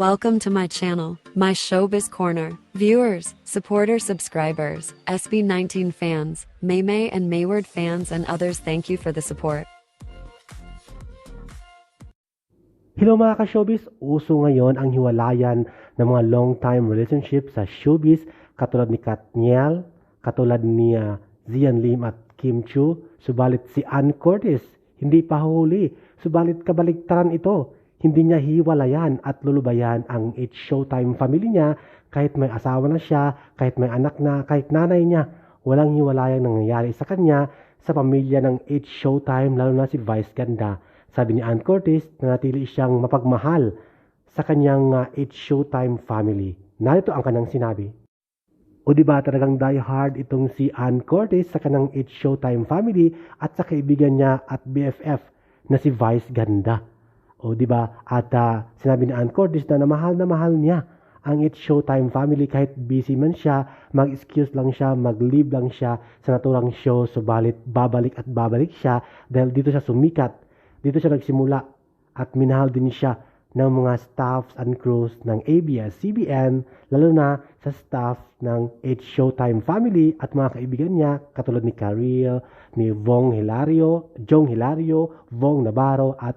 Welcome to my channel, my Showbiz Corner. Viewers, supporters, subscribers, SB19 fans, Maymay and Mayward fans and others thank you for the support. Hello mga ka-showbiz! Uso ngayon ang hiwalayan ng mga long-time relationship sa showbiz katulad ni Katniel, katulad ni uh, Zian Lim at Kim Chu. Subalit si Ann Curtis, hindi pa huli. Subalit kabaligtaran ito. Hindi niya hiwalayan at lulubayan ang It's Showtime family niya kahit may asawa na siya, kahit may anak na, kahit nanay niya. Walang hiwalayang nangyayari sa kanya sa pamilya ng It's Showtime lalo na si Vice Ganda. Sabi ni Ann Curtis na natili siyang mapagmahal sa kanyang uh, It's Showtime family. Narito ang kanyang sinabi. O di ba talagang die hard itong si Ann Curtis sa kanyang It's Showtime family at sa kaibigan niya at BFF na si Vice Ganda. O di ba? At uh, sinabi ni Ann Curtis na namahal na mahal niya ang It's Showtime family. Kahit busy man siya, mag-excuse lang siya, mag-leave lang siya sa naturang show. Subalit babalik at babalik siya dahil dito siya sumikat. Dito siya nagsimula at minahal din siya ng mga staffs and crews ng ABS-CBN, lalo na sa staff ng H Showtime family at mga kaibigan niya katulad ni Karil, ni Vong Hilario, Jong Hilario, Vong Navarro at